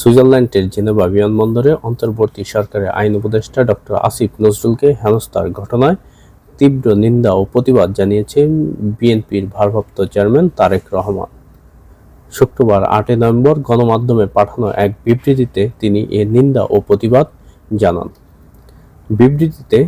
সুইজারল্যান্ডের জেনেভা বিমানবন্দরে অন্তর্বর্তী সরকারের আইন উপদেষ্টা ডক্টর আসিফ নজরুলকে হেনস্থার ঘটনায় তীব্র নিন্দা ও প্রতিবাদ জানিয়েছেন বিএনপির ভারপ্রাপ্ত চেয়ারম্যান তারেক রহমান। শুক্রবার আটই নভেম্বর গণমাধ্যমে পাঠানো এক বিবৃতিতে তিনি এ নিন্দা ও প্রতিবাদ জানান। বিবৃতিতে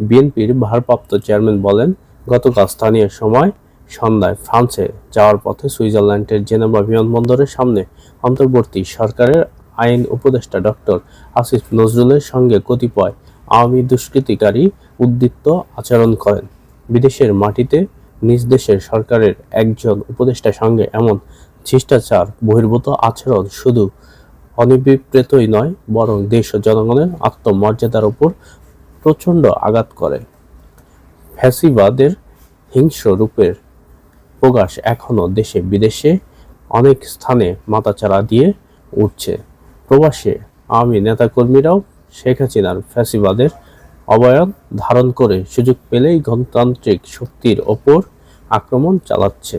বিএনপির ভারপ্রাপ্ত চেয়ারম্যান বলেন, গতকাল স্থানীয় সময় সন্ধ্যায় ফ্রান্সে যাওয়ার পথে সুইজারল্যান্ডের জেনেভা বিমানবন্দরের সামনে অন্তর্বর্তী সরকারের আইন উপদেষ্টা ডক্টর আসিফ নজরুলের সঙ্গে কতিপয় আওয়ামী দুষ্কৃতিকারী উদ্দীপ্ত আচরণ করেন। বিদেশের মাটিতে নিজ দেশের সরকারের একজন উপদেষ্টার সঙ্গে এমন শিষ্টাচার বহির্ভূত আচরণ শুধু অনিবিপ্রেতই নয়, বরং দেশ ও জনগণের আত্মমর্যাদার উপর প্রচণ্ড আঘাত করে। ফ্যাসিবাদের হিংস্র রূপের প্রকাশ এখনও দেশে বিদেশে অনেক স্থানে মাথাচাড়া দিয়ে উঠছে। প্রবাসে আমি নেতাকর্মীরাও শেখ হাসিনার ফ্যাসিবাদের অবয়ব ধারণ করে সুযোগ পেলেই গণতান্ত্রিক শক্তির ওপর আক্রমণ চালাচ্ছে।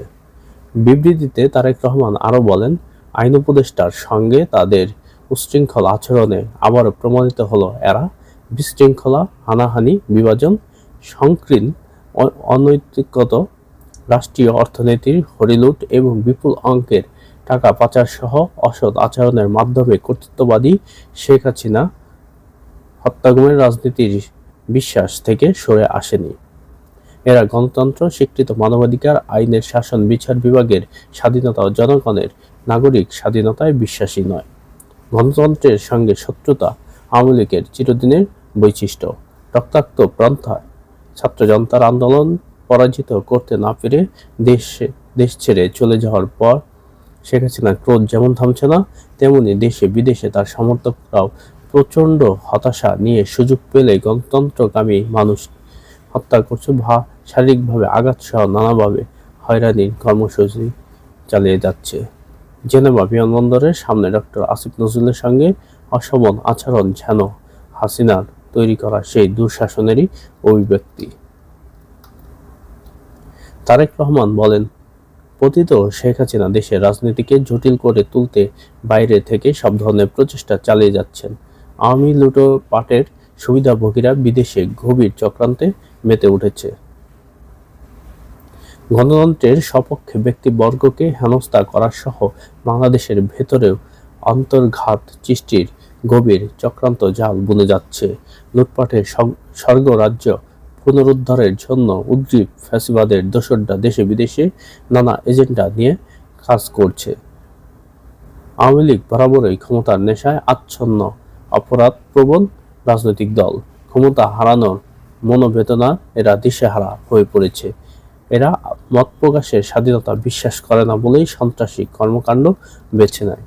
বিবৃতিতে তারেক রহমান আরও বলেন, আইন উপদেষ্টার সঙ্গে তাদের উচ্ছৃঙ্খল আচরণে আবারও প্রমাণিত হলো এরা বিশৃঙ্খলা, হানাহানি, বিভাজন, সংকীর্ণ অনৈতিকত রাষ্ট্রীয় অর্থনীতির হরিলুট এবং বিপুল অঙ্কের টাকা পাচার সহ অসৎ আচরণের মাধ্যমে কর্তৃত্ববাদী শেখ হাসিনা হত্যাগুমের রাজনীতির বিশ্বাস থেকে সরে আসেনি। এরা গণতন্ত্র, স্বীকৃত মানবাধিকার, আইনের শাসন, বিচার বিভাগের স্বাধীনতা ও জনগণের নাগরিক স্বাধীনতায় বিশ্বাসী নয়। গণতন্ত্রের সঙ্গে শত্রুতা আওয়ামী লীগের চিরদিনের বৈশিষ্ট্য। রক্তাক্ত প্রন্থায় ছাত্র জনতার আন্দোলন পরাজিত করতে না পেরে দেশ দেশ ছেড়ে চলে যাওয়ার পর শেখ হাসিনার ক্রোধ যেমন থামছে না, তেমনি দেশে বিদেশে তার সমর্থকরাও প্রচণ্ড হতাশা নিয়ে সুযোগ পেলে গণতন্ত্রকামী মানুষ হত্যা করছে বা শারীরিকভাবে আঘাত সহ নানাভাবে হয়রানির কর্মসূচি চালিয়ে যাচ্ছে। জেনেভা বিমানবন্দরের সামনে ডক্টর আসিফ নজরুলের সঙ্গে অসমন আচরণ যেন হাসিনার তৈরি করা সেই দুঃশাসনেরই অভিব্যক্তি। তারেক রহমান বলেন, পতিত শেখ হাসিনা দেশের রাজনীতিকে জটিল করে তুলতে বাইরে থেকে সব ধরনের প্রচেষ্টা চালিয়ে যাচ্ছেন। আওয়ামী লুটোপাটের সুবিধাভোগীরা বিদেশে গভীর চক্রান্তে মেতে উঠেছে। গণতন্ত্রের সপক্ষে ব্যক্তিবর্গকে হেনস্থা করা সহ বাংলাদেশের ভেতরেও অন্তর্ঘাত সৃষ্টির গভীর চক্রান্ত জাল বুনে যাচ্ছে। লুটপাটের স্বর্গরাজ্য পুনরুদ্ধারের জন্য উদ্গ্রীব ফ্যাসিবাদের দোসররা দেশে বিদেশে নানা এজেন্ডা নিয়ে কাজ করছে। আওয়ামী লীগ বরাবরই ক্ষমতার নেশায় আচ্ছন্ন অপরাধ প্রবণ রাজনৈতিক দল। ক্ষমতা হারানোর মনোবেদনা এরা দিশেহারা হয়ে পড়েছে। এরা মত প্রকাশের স্বাধীনতা বিশ্বাস করে না বলেই সন্ত্রাসী কর্মকাণ্ড বেছে নেয়।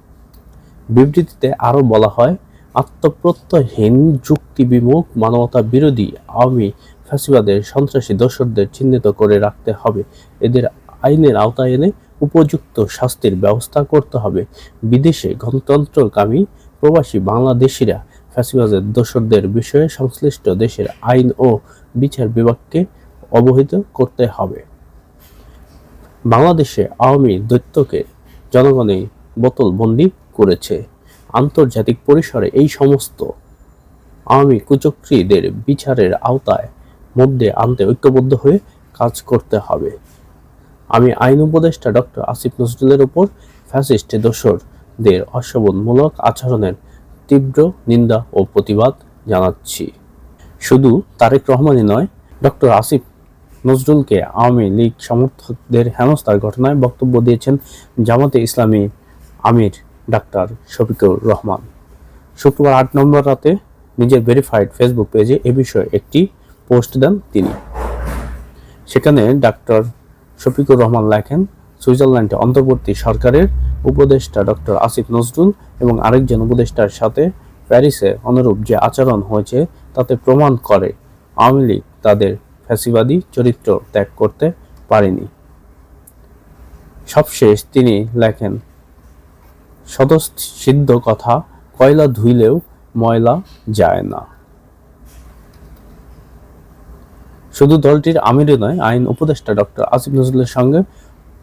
বিবৃতিতে আরও বলা হয়, আত্মপ্রত্যয়হীন যুক্তি বিমুখ মানবতা বিরোধী আওয়ামী ফ্যাসিবাদের, সন্ত্রাসী দোসরদের চিহ্নিত করে রাখতে হবে। এদের আইনের আওতায় এনে উপযুক্ত শাস্তির ব্যবস্থা করতে হবে। বিদেশে গণতন্ত্রকামী প্রবাসী বাংলাদেশিরা ফ্যাসিবাদের দোসরদের বিষয়ে সংশ্লিষ্ট দেশের আইন ও বিচার বিভাগকে অবহিত করতে হবে। বাংলাদেশে আওয়ামী দৈত্যকে জনগণই বোতলবন্দি করেছে। আন্তর্জাতিক পরিসরে এই সমস্ত আওয়ামী কুচক্রীদের বিচারের আওতায় মধ্যে আনতে ঐক্যবদ্ধ হয়ে কাজ করতে হবে। আমি আইন উপদেষ্টা ডক্টর আসিফ নজরুলের উপর ফ্যাসিস্ট দোসরদের অশোভনমূলক আচরণের তীব্র নিন্দা ও প্রতিবাদ জানাচ্ছি। শুধু তারেক রহমানই নয় ডক্টর আসিফ নজরুলকে আওয়ামী লীগ সমর্থকদের হেনস্থার ঘটনায় বক্তব্য দিয়েছেন জামাতে ইসলামী আমির ডাক্তার শফিকুর রহমান। শুক্রবার আট নম্বর রাতে নিজের ভেরিফাইড ফেসবুক পেজে এ বিষয়ে একটি পোস্ট দেন তিনি। সেখানে ডাক্তার শফিকুর রহমান লেখেন, সুইজারল্যান্ডে অন্তর্বর্তী সরকারের উপদেষ্টা ডক্টর আসিফ নজরুল এবং আরেকজন উপদেষ্টার সাথে প্যারিসে অনুরূপ যে আচরণ হয়েছে তাতে প্রমাণ করে আওয়ামী লীগ তাদের ফ্যাসিবাদী চরিত্র ত্যাগ করতে পারেনি। সবশেষ তিনি লেখেন, সদস্য সিদ্ধ কথা কয়লা ধুইলেও ময়লা যায় না। শুধু দলটির আমিরে নয়, আইন উপদেষ্টা ডক্টর আসিফ নজরুলের সঙ্গে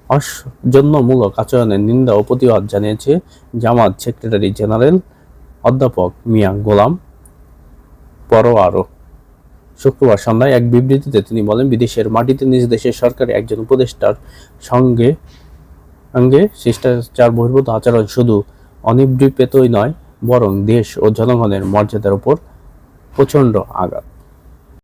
অসৌজন্যমূলক আচরণের নিন্দা ও প্রতিবাদ জানিয়েছে জামাত সেক্রেটারি জেনারেল অধ্যাপক মিয়া গোলাম পরোয়ারও শুক্রবার সন্ধ্যায় এক বিবৃতিতে তিনি বলেন, বিদেশের মাটিতে নিজ দেশের সরকারের একজন উপদেষ্টার সঙ্গে সঙ্গে শিষ্টাচার বহির্ভূত আচরণ শুধু অনিবৃপেতই নয়, বরং দেশ ও জনগণের মর্যাদার উপর প্রচণ্ড আঘাত।